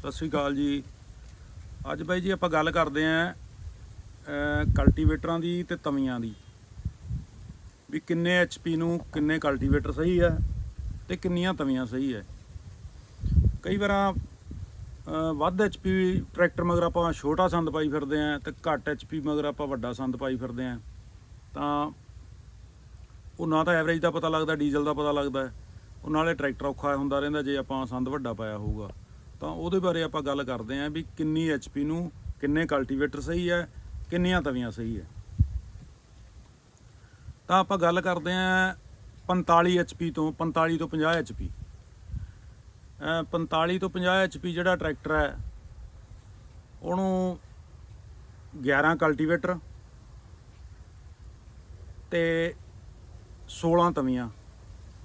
ਸਤਿ ਸ੍ਰੀ ਅਕਾਲ ਜੀ। ਅੱਜ ਬਾਈ ਜੀ ਆਪਾਂ ਗੱਲ ਕਰਦੇ ਆਂ ਕਲਟੀਵੇਟਰਾਂ ਦੀ ਤੇ ਤਵੀਆਂ ਦੀ। ਵੀ ਕਿੰਨੇ ਐਚਪੀ ਨੂੰ ਕਿੰਨੇ ਕਲਟੀਵੇਟਰ ਸਹੀ ਹੈ ਤੇ ਕਿੰਨੀਆਂ ਤਵੀਆਂ ਸਹੀ ਹੈ। ਕਈ ਵਾਰਾਂ ਅਹ, ਵੱਧ ਐਚਪੀ ਟਰੈਕਟਰ ਮਗਰ ਆਪਾਂ ਛੋਟਾ ਸੰਦ ਪਾਈ ਫਿਰਦੇ ਆਂ ਤੇ ਘੱਟ ਐਚਪੀ ਮਗਰ ਆਪਾਂ ਵੱਡਾ ਸੰਦ ਪਾਈ ਫਿਰਦੇ ਆਂ ਤਾਂ ਉਹ ਨਾ ਤਾਂ ਐਵਰੇਜ ਦਾ ਪਤਾ ਲੱਗਦਾ ਡੀਜ਼ਲ ਦਾ ਪਤਾ ਲੱਗਦਾ। ਹੈ। ਉਹ ਨਾਲੇ ਟਰੈਕਟਰ ਔਖਾ ਹੁੰਦਾ ਰਹਿੰਦਾ ਜੇ ਆਪਾਂ ਸੰਦ ਵੱਡਾ ਪਾਇਆ ਹੋਊਗਾ। ਤਾਂ ਉਹਦੇ ਬਾਰੇ ਆਪਾਂ ਗੱਲ ਕਰਦੇ ਆਂ ਵੀ ਕਿੰਨੀ ਐਚਪੀ ਨੂੰ ਕਿੰਨੇ ਕਲਟੀਵੇਟਰ ਸਹੀ ਹੈ, ਕਿੰਨੀਆਂ ਤਵੀਆਂ ਸਹੀ ਹੈ। ਤਾਂ ਆਪਾਂ ਗੱਲ ਕਰਦੇ ਆਂ 45 ਐਚਪੀ ਤੋਂ 45 ਤੋਂ 50 ਐਚਪੀ 45 ਤੋਂ 50 ਐਚਪੀ ਜਿਹੜਾ ਟਰੈਕਟਰ ਹੈ, ਉਹਨੂੰ 11 ਕਲਟੀਵੇਟਰ ਤੇ 16 ਤਵੀਆਂ,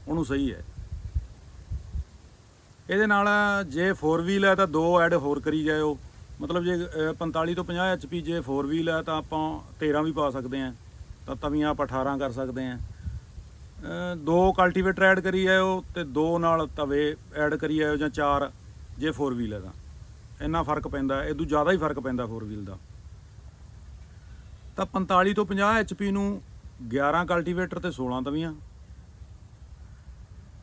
ਉਹਨੂੰ ਸਹੀ ਹੈ। ਇਹਦੇ ਨਾਲ ਜੇ 4 ਵੀਲ ਹੈ ਤਾਂ ਦੋ ਐਡ ਹੋਰ ਕਰੀ ਜਾਇਓ। ਮਤਲਬ ਜੇ ਅਹ, 45 ਤੋਂ 50 ਐਚਪੀ ਜੇ 4 ਵੀਲ ਹੈ ਤਾਂ ਆਪਾਂ 13 ਵੀ ਪਾ ਸਕਦੇ ਹਾਂ। ਤਾਂ ਤਵੀਆਂ ਆਪਾਂ 18 ਕਰ ਸਕਦੇ ਹਾਂ। ਦੋ ਕਲਟੀਵੇਟਰ ਐਡ ਕਰੀ ਜਾਇਓ ਤੇ ਦੋ ਨਾਲ ਤਵੇ ਐਡ ਕਰੀ ਜਾਇਓ ਜਾਂ ਚਾਰ ਜੇ 4 ਵੀਲ ਹੈ ਤਾਂ। ਇੰਨਾ ਫ਼ਰਕ ਪੈਂਦਾ ਇਹ ਤੋਂ ਜ਼ਿਆਦਾ ਹੀ ਫ਼ਰਕ ਪੈਂਦਾ 4 ਵੀਲ ਦਾ। ਤਾਂ 45 ਤੋਂ 50 ਐਚਪੀ ਨੂੰ 11 ਕਲਟੀਵੇਟਰ ਤੇ 16 ਤਵੀਆਂ।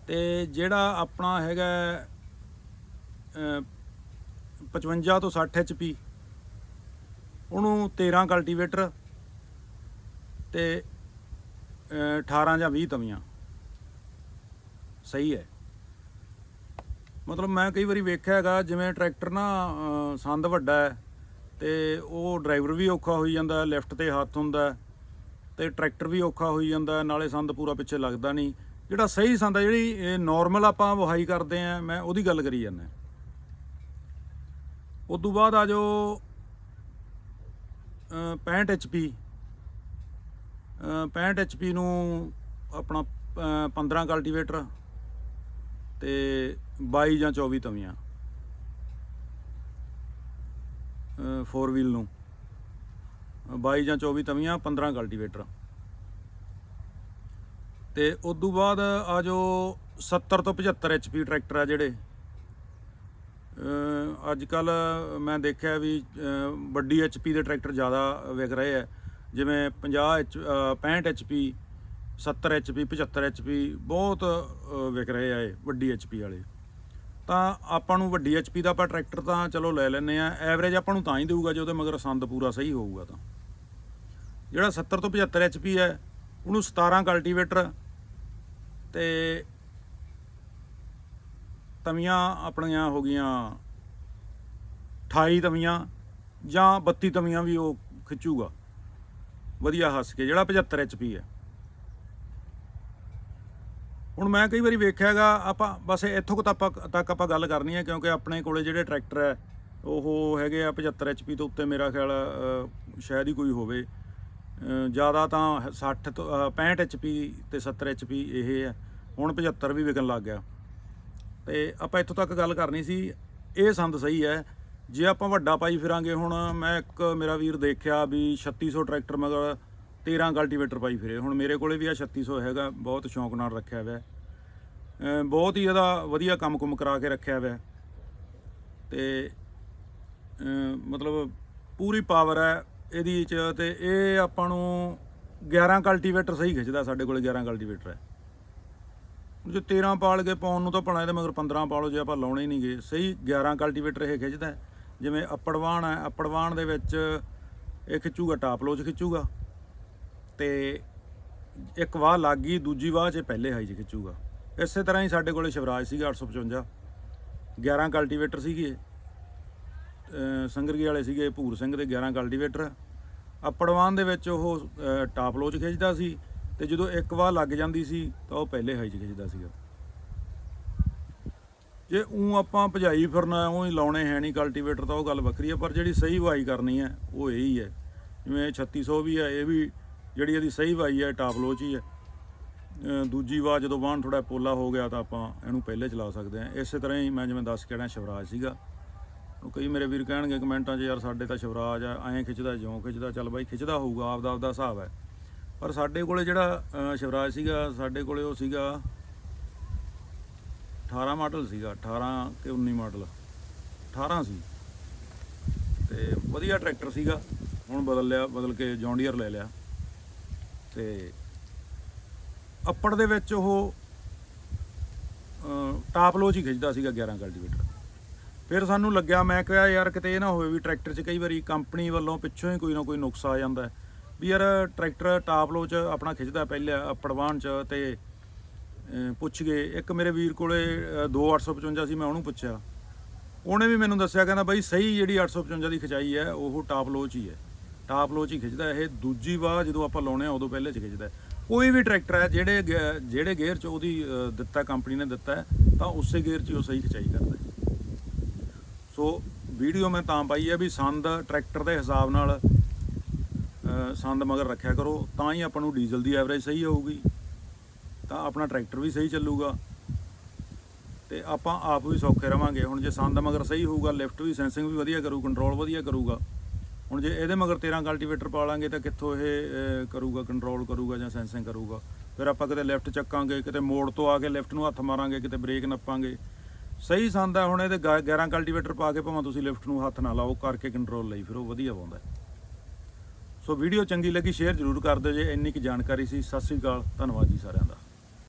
ਤੇ ਜਿਹੜਾ ਆਪਣਾ ਹੈਗਾ 55 ਤੋਂ 60 ਐਚਪੀ ਉਹਨੂੰ 13 ਕਲਟੀਵੇਟਰ ਤੇ ਅਹ, 18 ਜਾਂ 20 ਤਵੀਆਂ। ਸਹੀ ਹੈ। ਮਤਲਬ ਮੈਂ ਕਈ ਵਾਰੀ ਵੇਖਿਆ ਹੈਗਾ ਜਿਵੇਂ ਟਰੈਕਟਰ ਨਾ ਸੰਦ ਵੱਡਾ ਹੈ ਤੇ ਉਹ ਡਰਾਈਵਰ ਵੀ ਔਖਾ ਹੋਈ ਜਾਂਦਾ ਲੈਫਟ ਤੇ ਹੱਥ ਹੁੰਦਾ ਹੈ, ਤੇ ਟਰੈਕਟਰ ਵੀ ਔਖਾ ਹੋਈ ਜਾਂਦਾ ਨਾਲੇ ਸੰਦ ਪੂਰਾ ਪਿੱਛੇ ਲੱਗਦਾ ਨਹੀਂ। ਜਿਹੜਾ ਸਹੀ ਸੰਦ ਹੈ ਜਿਹੜੀ ਨਾਰਮਲ ਆਪਾਂ ਵਹਾਈ ਕਰਦੇ ਆ ਮੈਂ ਉਹਦੀ ਗੱਲ ਕਰੀ ਜਾਂਦਾ ਉਸ ਤੋਂ ਬਾਅਦ ਆ ਜੋ 65 HP 65 HP ਨੂੰ ਆਪਣਾ ਅਹ, 15 ਕਲਟੀਵੇਟਰ ਤੇ 22 ਜਾਂ 24 ਤਵੀਆਂ ਫੋਰ ਵੀਲ ਨੂੰ। 22 ਜਾਂ 24 ਤਵੀਆਂ 15 ਕਲਟੀਵੇਟਰ ਤੇ ਉਸ ਤੋਂ ਬਾਅਦ ਆ ਜੋ 70 ਤੋਂ 75 ਐਚਪੀ ਟਰੈਕਟਰ ਆ ਜਿਹੜੇ। ਅੱਜ ਕੱਲ ਮੈਂ ਦੇਖਿਆ ਵੀ ਅਹ, ਵੱਡੀ ਐਚਪੀ ਦੇ ਟਰੈਕਟਰ ਜ਼ਿਆਦਾ ਵਿਕ ਰਹੇ ਆ। ਜਿਵੇਂ 50 ਐਚ 65 ਐਚਪੀ 70 ਐਚਪੀ 75 ਐਚਪੀ ਬਹੁਤ ਵਿਕ ਰਹੇ ਆ ਇਹ ਵੱਡੀ ਐਚਪੀ ਵਾਲੇ। ਤਾਂ ਆਪਾਂ ਨੂੰ ਵੱਡੀ ਐਚਪੀ ਦਾ ਆਪਾਂ ਟਰੈਕਟਰ ਤਾਂ ਚਲੋ ਲੈ ਲੈਨੇ ਆ। ਐਵਰੇਜ ਆਪਾਂ ਨੂੰ ਤਾਂ ਹੀ ਦੇਊਗਾ ਜੇ ਉਹਦੇ ਮਗਰ ਸੰਦ ਪੂਰਾ ਸਹੀ ਹੋਊਗਾ ਤਾਂ। ਜਿਹੜਾ 70 ਤੋਂ 75 ਐਚਪੀ ਹੈ ਉਹਨੂੰ 17 ਕਲਟੀਵੇਟਰ ਤੇ ਤਵੀਆਂ ਆਪਣੀਆਂ ਹੋ ਗਈਆਂ 28 ਤਵੀਆਂ ਜਾਂ 32 ਤਵੀਆਂ ਵੀ ਉਹ ਖਿੱਚੂਗਾ। ਵਧੀਆ ਹੱਸ ਕੇ ਜਿਹੜਾ 75 ਐਚਪੀ ਹੈ। ਹੁਣ ਮੈਂ ਕਈ ਵਾਰੀ ਵੇਖਿਆਗਾ ਆਪਾਂ ਬਸ ਇੱਥੋਂ ਕੁ ਤੱਕ ਆਪਾਂ ਤੱਕ ਆਪਾਂ ਗੱਲ ਕਰਨੀ ਹੈ ਕਿਉਂਕਿ ਆਪਣੇ ਕੋਲੇ ਜਿਹੜੇ ਟਰੈਕਟਰ ਹੈ ਉਹ ਹੈਗੇ ਆ 75 ਐਚਪੀ ਤੋਂ ਉੱਤੇ ਮੇਰਾ ਖਿਆਲ ਸ਼ਾਇਦ ਹੀ ਕੋਈ ਹੋਵੇ। ਜ਼ਿਆਦਾ ਤਾਂ 60 ਤੋਂ ਅ, 65 ਐਚਪੀ ਤੇ 70 ਐਚਪੀ ਇਹ ਹੈ। ਹੁਣ 75 ਵੀ ਵਿਕਣ ਲੱਗ ਗਿਆ। ਤੇ ਆਪਾਂ ਇੱਥੋਂ ਤੱਕ ਗੱਲ ਕਰਨੀ ਸੀ, ਇਹ ਸੰਦ ਸਹੀ ਹੈ। ਜੇ ਆਪਾਂ ਵੱਡਾ ਪਾਈ ਫਿਰਾਂਗੇ ਹੁਣ, ਮੈਂ ਇੱਕ ਮੇਰਾ ਵੀਰ ਦੇਖਿਆ ਵੀ 3600 ਟਰੈਕਟਰ ਮਗਰ 13 ਕਲਟੀਵੇਟਰ ਪਾਈ ਫਿਰੇ। ਹੁਣ ਮੇਰੇ ਕੋਲੇ ਵੀ ਆ 3600 ਹੈਗਾ, ਬਹੁਤ ਸ਼ੌਂਕ ਨਾਲ ਰੱਖਿਆ ਹੋਇਆ। ਬਹੁਤ ਹੀ ਇਹਦਾ ਵਧੀਆ ਕੰਮ ਕੁਮ ਕਰਾ ਕੇ ਰੱਖਿਆ ਹੋਇਆ। ਹੈ। ਤੇ ਮਤਲਬ ਪੂਰੀ ਪਾਵਰ ਹੈ ਇਹਦੀ ਚ ਤੇ ਇਹ ਆਪਾਂ ਨੂੰ 11 ਕਲਟੀਵੇਟਰ ਸਹੀ ਖਿੱਚਦਾ, ਸਾਡੇ ਕੋਲ 11 ਕਲਟੀਵੇਟਰ ਹੈ। ਜੇ 13 ਪਾਲ ਕੇ ਪਾਉਣ ਨੂੰ ਤਾਂ ਭਲਾ ਇਹਦੇ ਮਗਰ 15 ਪਾਲੋ ਜੇ ਆਪਾਂ ਲਾਉਣੇ ਨਹੀਂ ਗਏ ਸਹੀ 11 ਕਲਟੀਵੇਟਰ ਇਹ ਖਿੱਚਦਾ ਜਿਵੇਂ ਅੱਪੜਵਾਣ ਹੈ ਅੱਪੜਵਾਣ ਦੇ ਵਿੱਚ ਇਹ ਖਿੱਚੂਗਾ ਟਾਪ ਲੋਚ ਖਿੱਚੂਗਾ। ਤੇ ਇੱਕ ਵਾਹ ਲੱਗ ਗਈ, ਦੂਜੀ ਵਾਹ 'ਚ ਪਹਿਲੇ ਹਾਈ 'ਚ ਖਿੱਚੂਗਾ। ਇਸੇ ਤਰ੍ਹਾਂ ਹੀ ਸਾਡੇ ਕੋਲੇ ਸ਼ਿਵਰਾਜ ਸੀਗਾ 855 11 ਕਲਟੀਵੇਟਰ ਸੀਗੇ ਅਹ ਸੰਗਰਗੀ ਵਾਲੇ ਸੀਗੇ ਭੂਰ ਸਿੰਘ ਦੇ 11 ਕਲਟੀਵੇਟਰ ਅੱਪੜਵਾਨ ਦੇ ਵਿੱਚ ਉਹ ਟਾਪ ਲੋਚ ਖਿੱਚਦਾ ਸੀ। ਤੇ ਜਦੋਂ ਇੱਕ ਵਾਰ ਲੱਗ ਜਾਂਦੀ ਸੀ ਤਾਂ ਉਹ ਪਹਿਲੇ ਹਾਈ 'ਚ ਖਿੱਚਦਾ ਸੀਗਾ। ਜੇ ਉਹ ਆਪਾਂ ਭਜਾਈ ਫਿਰਨਾ ਉਹ ਹੀ ਲਾਉਣੇ ਹੈ ਨਹੀਂ ਕਲਟੀਵੇਟਰ ਤਾਂ ਉਹ ਗੱਲ ਵੱਖਰੀ ਹੈ, ਪਰ ਜਿਹੜੀ ਸਹੀ ਵਾਈ ਕਰਨੀ ਹੈ, ਉਹ ਇਹ ਹੀ। ਹੈ ਜਿਵੇਂ ਇਹ 3600 ਵੀ ਹੈ, ਇਹ ਵੀ ਜਿਹੜੀ ਇਹਦੀ ਸਹੀ ਵਾਈ ਹੈ, ਟਾਪ 'ਚ ਹੀ ਹੈ। ਦੂਜੀ ਵਾਰ ਜਦੋਂ ਬਾਹਣ ਥੋੜਾ ਪੋਲਾ ਹੋ ਗਿਆ ਤਾਂ ਆਪਾਂ ਇਹਨੂੰ ਪਹਿਲੇ ਚਲਾ ਸਕਦੇ ਹਾਂ। ਇਸੇ ਤਰ੍ਹਾਂ ਹੀ ਮੈਂ ਜਿਵੇਂ ਦੱਸ ਕੇ ਸ਼ਿਵਰਾਜ ਸੀਗਾ। ਕਈ ਮੇਰੇ ਵੀਰ ਕਹਿਣਗੇ, ਕਮੈਂਟਾਂ 'ਚ, ਯਾਰ ਸਾਡੇ ਤਾਂ ਸ਼ਿਵਰਾਜ ਆ, ਐਂ ਖਿੱਚਦਾ, ਜਿਉਂ ਖਿੱਚਦਾ, ਚੱਲ ਬਾਈ ਖਿੱਚਦਾ ਹੋਊਗਾ ਆਪਦਾ ਆਪਦਾ ਹਿਸਾਬ ਹੈ। ਪਰ ਸਾਡੇ ਕੋਲੇ ਜਿਹੜਾ ਸ਼ਿਵਰਾਜ ਸੀਗਾ, ਸਾਡੇ ਕੋਲੇ ਉਹ ਸੀਗਾ 18 ਮਾਡਲ ਸੀਗਾ 18 ਕਿ 19 ਮਾਡਲ। 18 ਸੀ। ਤੇ ਵਧੀਆ ਟਰੈਕਟਰ ਸੀਗਾ। ਹੁਣ ਬਦਲ ਲਿਆ, ਬਦਲ ਕੇ ਜੌਂਡੀਅਰ ਲੈ ਲਿਆ। ਤੇ ਅੱਪੜ ਦੇ ਵਿੱਚ ਉਹ ਟਾਪ ਲੋਚ ਹੀ ਖਿੱਚਦਾ ਸੀਗਾ 11 ਕਲਟੀਵੇਟਰ ਫਿਰ ਸਾਨੂੰ ਲੱਗਿਆ, ਮੈਂ ਕਿਹਾ ਯਾਰ ਕਿਤੇ ਇਹ ਨਾ ਹੋਵੇ ਵੀ ਟਰੈਕਟਰ 'ਚ ਕਈ ਵਾਰੀ ਕੰਪਨੀ ਵੱਲੋਂ ਪਿੱਛੋਂ ਹੀ ਕੋਈ ਨਾ ਕੋਈ ਨੁਕਸ ਆ ਜਾਂਦਾ ਹੈ। ਵੀ ਯਾਰ ਟਰੈਕਟਰ ਟਾਪ ਲੋਚ ਆਪਣਾ ਖਿੱਚਦਾ ਪਹਿਲਾਂ ਪੜਵਾਨ 'ਚ ਤੇ ਪੁੱਛ ਗਏ ਇੱਕ ਮੇਰੇ ਵੀਰ ਕੋਲੇ ਅਹ, 2855 ਸੀ ਮੈਂ ਉਹਨੂੰ ਪੁੱਛਿਆ। ਉਹਨੇ ਵੀ ਮੈਨੂੰ ਦੱਸਿਆ ਕਹਿੰਦਾ ਬਾਈ ਸਹੀ ਜਿਹੜੀ 855 ਦੀ ਖਿਚਾਈ ਹੈ ਉਹ ਟਾਪ ਲੋਚ ਹੀ ਹੈ। ਟਾਪ ਲੋਚ ਹੀ ਖਿੱਚਦਾ ਇਹ। ਦੂਜੀ ਵਾਰ ਜਦੋਂ ਆਪਾਂ ਲਾਉਣੇ ਆ ਉਦੋਂ ਪਹਿਲੇ ਚ ਖਿੱਚਦਾ ਕੋਈ ਵੀ ਟਰੈਕਟਰ ਹੈ ਜਿਹੜੇ ਗੇ- ਜਿਹੜੇ ਗੇਅਰ ਚ ਉਹਦੀ ਦਿੱਤਾ ਕੰਪਨੀ ਨੇ ਦਿੱਤਾ ਤਾਂ ਉਸੇ ਗੇਅਰ 'ਚ ਹੀ ਉਹ ਸਹੀ ਖਿਚਾਈ ਕਰਦਾ ਸੋ ਵੀਡੀਓ ਮੈਂ ਤਾਂ ਪਾਈ ਹੈ ਵੀ ਸੰਦ ਟਰੈਕਟਰ ਦੇ ਹਿਸਾਬ ਨਾਲ ਸੰਦ ਮਗਰ ਰੱਖਿਆ ਕਰੋ ਤਾਂ ਹੀ ਆਪਾਂ ਨੂੰ ਡੀਜ਼ਲ ਦੀ ਐਵਰੇਜ ਸਹੀ ਹੋਊਗੀ। ਤਾਂ ਆਪਣਾ ਟਰੈਕਟਰ ਵੀ ਸਹੀ ਚੱਲੂਗਾ। ਤੇ ਆਪਾਂ ਆਪ ਵੀ ਸੌਖੇ ਰਵਾਂਗੇ। ਹੁਣ ਜੇ ਸੰਦ ਮਗਰ ਸਹੀ ਹੋਊਗਾ ਲਿਫਟ ਵੀ ਸੈਂਸਿੰਗ ਵੀ ਵਧੀਆ ਕਰੂ ਕੰਟਰੋਲ ਵਧੀਆ ਕਰੂਗਾ। ਹੁਣ ਜੇ ਇਹਦੇ ਮਗਰ 13 ਕਲਟੀਵੇਟਰ ਪਾ ਲਾਂਗੇ ਤਾਂ ਕਿੱਥੋਂ ਇਹ ਅਹ, ਕਰੂਗਾ ਕੰਟਰੋਲ ਕਰੂਗਾ ਜਾਂ ਸੈਂਸਿੰਗ ਕਰੂਗਾ? ਫਿਰ ਆਪਾਂ ਕਿਤੇ ਲੈਫਟ ਚੱਕਾਂਗੇ ਕਿਤੇ ਮੋੜ ਤੋਂ ਆ ਕੇ ਲਿਫਟ ਨੂੰ ਹੱਥ ਮਾਰਾਂਗੇ ਕਿਤੇ ਬ੍ਰੇਕ ਨੱਪਾਂਗੇ। ਸਹੀ ਸੰਦ ਹੈ ਹੁਣ ਇਹਦੇ ਗਾ- 11 ਕਲਟੀਵੇਟਰ ਪਾ ਕੇ ਭਾਵੇਂ ਤੁਸੀਂ ਲਿਫਟ ਨੂੰ ਹੱਥ ਨਾ ਲਾਓ ਕਰਕੇ ਕੰਟਰੋਲ ਲਈ ਫਿਰ ਉਹ ਵਧੀਆ ਪਾਉਂਦਾ। ਸੋ ਵੀਡੀਓ ਚੰਗੀ ਲੱਗੀ, ਸ਼ੇਅਰ ਜ਼ਰੂਰ ਕਰ ਦਿਓ ਜੇ। ਇੰਨੀ ਕੁ ਜਾਣਕਾਰੀ ਸੀ। ਸਤਿ ਸ੍ਰੀ ਅਕਾਲ। ਧੰਨਵਾਦ ਜੀ ਸਾਰਿਆਂ ਦਾ।